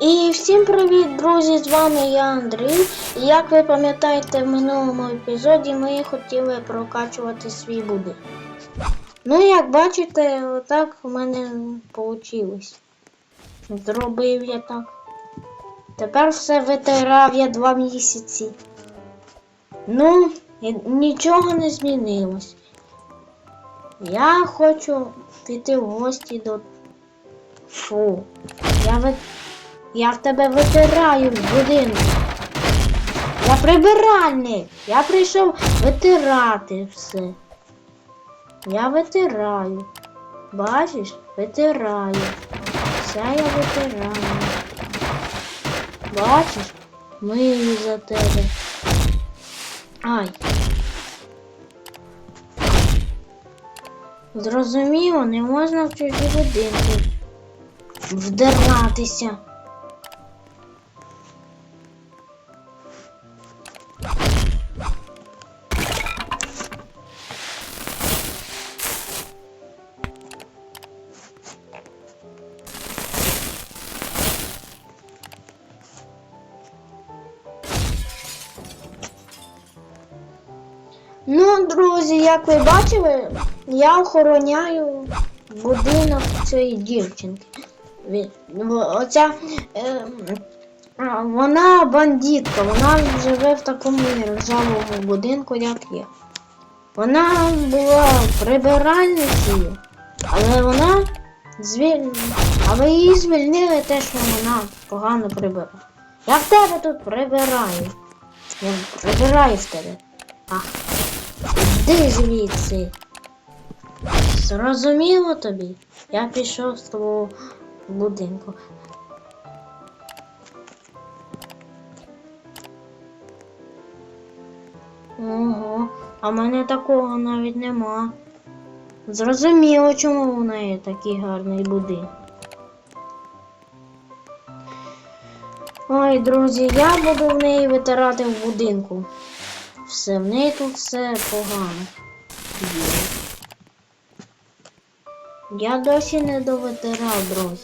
І всім привіт, друзі! З вами я Андрій. І як ви пам'ятаєте, в минулому епізоді ми хотіли прокачувати свій будинок. Ну, як бачите, отак у мене вийшло. Зробив я так. Тепер все витирав я два місяці. Ну, нічого не змінилось. Я хочу піти в гості до. Фу. Я ви... Я в тебе витираю в будинок. Я прибиральник. Я прийшов витирати все. Я витираю. Бачиш? Витираю. Все я витираю. Бачиш? Мию за тебе. Ай. Зрозуміло, не можна в чужі будинки вдиратися. Друзі, як ви бачили, я охороняю будинок цієї дівчинки. Оця е, вона бандитка, вона живе в такому ржавому будинку, як я. Вона була прибиральницею, але вона звіль... але її звільнили те, що вона погано прибирала. Я в тебе тут прибираю. Я прибираю в тебе. Ах. Іди звідси. Зрозуміло тобі? Я пішов з твого будинку. Ого, а в мене такого навіть нема. Зрозуміло, чому в неї такий гарний будинок. Ой, друзі, я буду в неї витирати в будинку. Все, в неї тут все погано. Я досі не довитирав, друзі.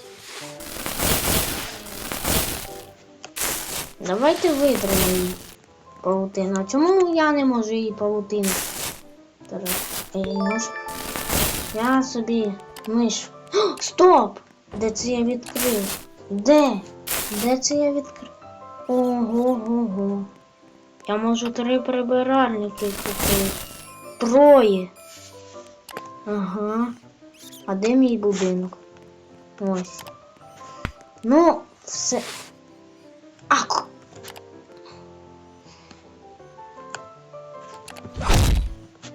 Давайте витримо її павутину. А чому я не можу її павутину? Я собі миш. Стоп! Де це я відкрив? Де? Де це я відкрив? Ого, го Я можу три прибиральники купити. Троє. Ага. А де мій будинок? Ось. Ну, все. Ак.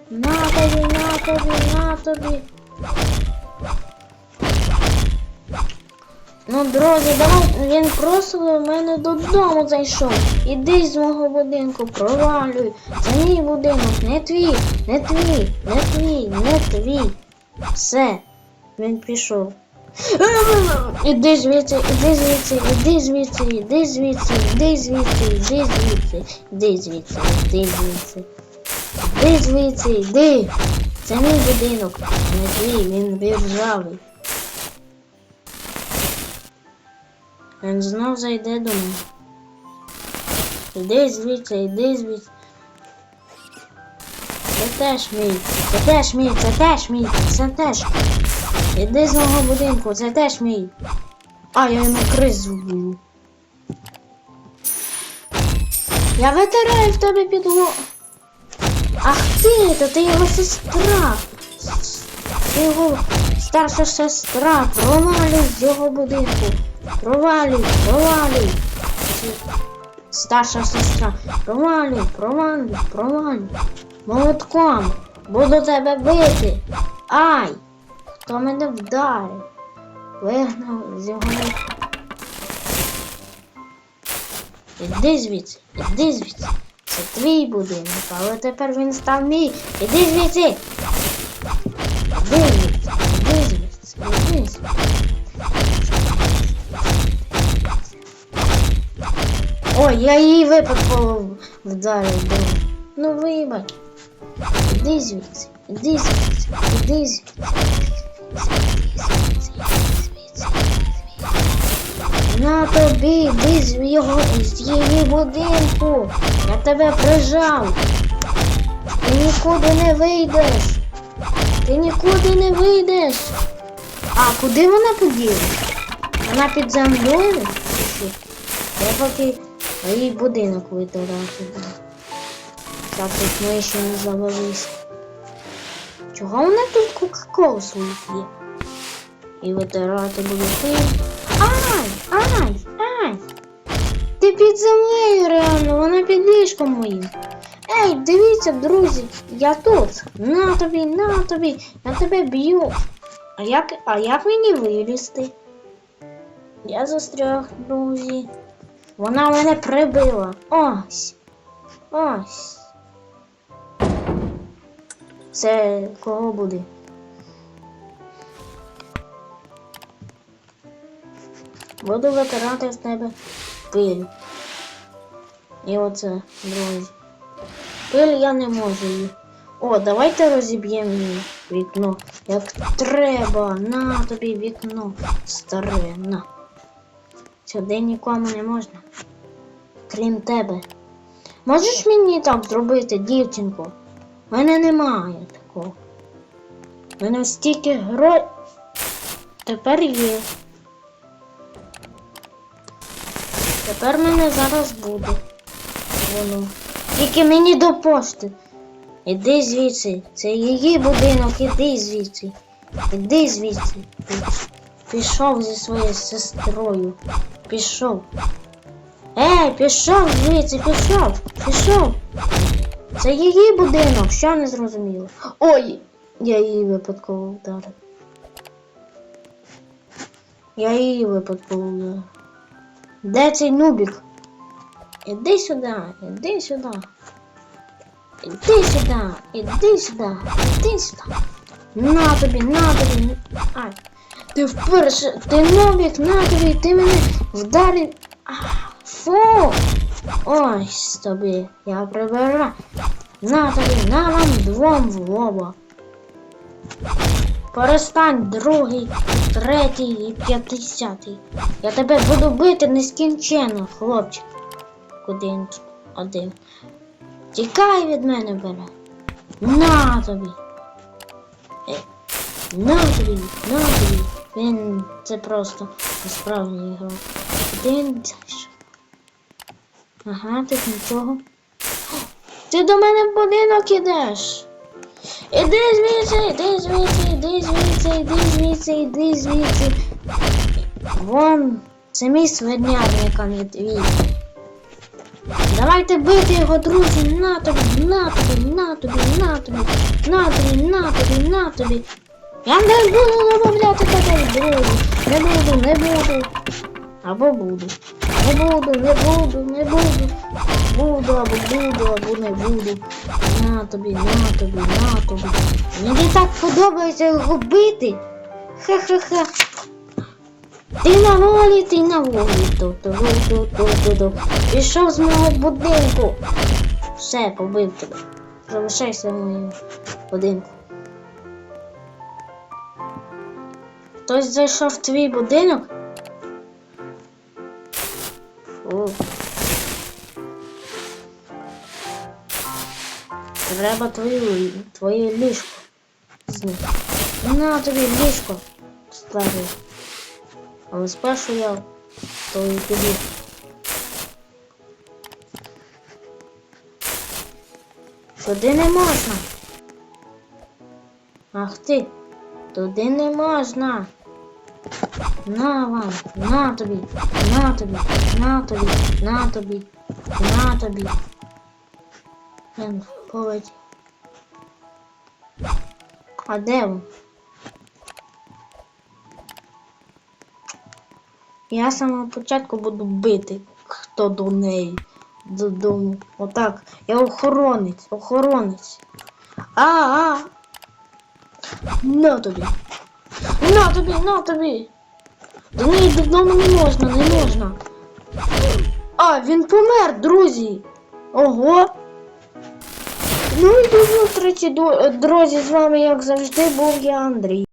На тобі, на тобі, на тобі. Ну, друзі, давай він просто до мене додому зайшов. Іди з мого будинку, провалюй. Це мій будинок, не твій, не твій, не твій, не твій. Все, він пішов. Іди звідси, іди звідси, іди звідси, іди звідси, іди звідси, іди звідси, іди звідси, іди звідси. Іди звідси, іди. Це мій будинок, не твій, він біржавий. Він знов зайде до мене. Іди звідси, іди звідси. Це теж мій, це теж мій, це теж мій, це теж. Іди з мого будинку, це теж мій. А, я йому криз вбив. Я витираю в тебе підлогу. Ах ти, то ти його сестра. Ти його старша сестра. Провалюй з його будинку. Провалюй, провалюй. Старша сестра. Провалюй, провалюй, провалюй. Молотком. Буду тебе бити. Ай! Хто мене вдарив? Вигнав з його. Іди звідси, іди звідси. Це твій будинок, але тепер він став мій. Іди звідси. Іди звідси, іди звідси, іди звідси. Ой, я її випадково вдарив. блін. Ну вибач. Іди звідси, іди звідси, іди звідси. На тобі, йди з його з її будинку. Я тебе прижав. Ти нікуди не вийдеш. Ти нікуди не вийдеш. А куди вона поділась? Вона під землею? Я поки її будинок витирати. Так тут ми ще не завелись. Чого вона тут кока-колу свою п'є? І витирати буду пиль. Ай! Ай! Ай! Ти під землею реально, вона під ліжком моїм. Ей, дивіться, друзі, я тут. На тобі, на тобі, я тебе б'ю. А як, а як мені вилізти? Я застряг, друзі. Вона мене прибила. Ось. Ось. Це кого буде? Буду витирати з тебе пиль. І оце, друзі. Пиль я не можу її. О, давайте розіб'ємо її вікно. Як треба. На тобі вікно старе. На. Сюди нікому не можна. Крім тебе. Можеш мені так зробити, дівчинко? У мене немає такого. У мене стільки гро... Тепер є. Тепер мене зараз буде. Воно. Тільки мені до пошти. Іди звідси. Це її будинок, іди звідси. Іди звідси. Пішов зі своєю сестрою. Пішов. Ей, пішов звідси, пішов, пішов. Це її будинок, що не зрозуміло. Ой! Я її випадково вдарив. Я її випадково вдарив. Де цей нубік? Іди сюди, іди сюди. Іди сюди, іди сюди, іди сюди. На тобі, на тобі. Ай. Ти вперше, ти нубік, на тобі, ти мене вдарив. А, Фу! Ось тобі, я прибираю. На тобі, на вам двом в лоба. Перестань другий, третій і п'ятдесятий. Я тебе буду бити нескінченно, хлопчик. Куди один. Тікай від мене, бере. На тобі. Е, На тобі, на тобі. Він це просто справжній ігрок. Один. Ага, тут нічого. Ти до мене в будинок ідеш. Іди звідси, іди звідси, іди звідси, іди звідси, іди звідси. Вон, це мій свинярник, а не твій. Давайте бити його, друзі, на тобі, на тобі, на тобі, на тобі, на тобі, на тобі, на тобі. Я не буду замовляти тебе, друзі. Не буду, не буду. Або буду. Не буду, не буду, не буду. Буду, або буду, або не буду. На тобі, на тобі, на тобі. Мені так подобається його бити. Ха-ха-ха. Ти на волі, ти на волі. Ту-ту-ту-ту-ту-ту. Пішов з мого будинку. Все, побив тебе. Залишайся в моєму будинку. Хтось зайшов в твій будинок? Треба твою, твоє ліжко зняти. На тобі ліжко старий. Але спершу я то і тобі. Туди не можна. Ах ти, туди не можна. На вам, на тобі, на тобі, на тобі, на тобі, на тобі. Він полетів. А де він? Я з самого початку буду бити, хто до неї додому. Отак. Я охоронець, охоронець. А, а. На тобі. На тобі, на тобі. До неї додому не можна, не можна. А, він помер, друзі. Ого. Ну і до зустрічі, друзі, з вами, як завжди, був я Андрій.